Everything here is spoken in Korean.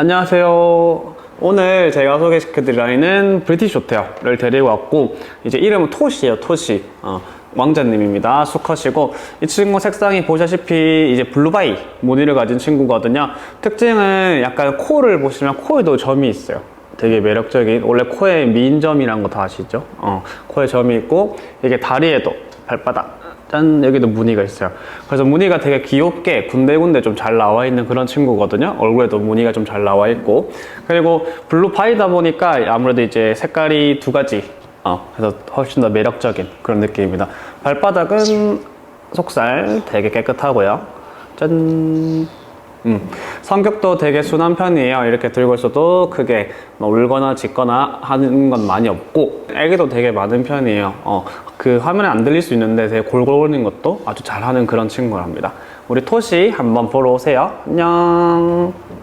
안녕하세요. 오늘 제가 소개시켜드릴 아이는 브리티시 호텔을 데리고 왔고 이제 이름은 토시예요. 토시. 어, 왕자님입니다. 수컷이고 이 친구 색상이 보시다시피 이제 블루바이 무늬를 가진 친구거든요. 특징은 약간 코를 보시면 코에도 점이 있어요. 되게 매력적인 원래 코에 미인점이란 거 다 아시죠? 어, 코에 점이 있고 이게 다리에도 발바닥 짠 여기도 무늬가 있어요. 그래서 무늬가 되게 귀엽게 군데군데 좀 잘 나와 있는 그런 친구거든요. 얼굴에도 무늬가 좀 잘 나와 있고 그리고 블루 파이다 보니까 아무래도 이제 색깔이 두 가지 어, 그래서 훨씬 더 매력적인 그런 느낌입니다. 발바닥은 속살 되게 깨끗하고요. 짠. 음, 성격도 되게 순한 편이에요. 이렇게 들고 있어도 크게 뭐 울거나 짖거나 하는 건 많이 없고, 애기도 되게 많은 편이에요. 어, 그 화면에 안 들릴 수 있는데 되게 골골거리는 것도 아주 잘하는 그런 친구랍니다. 우리 토시 한번 보러 오세요. 안녕.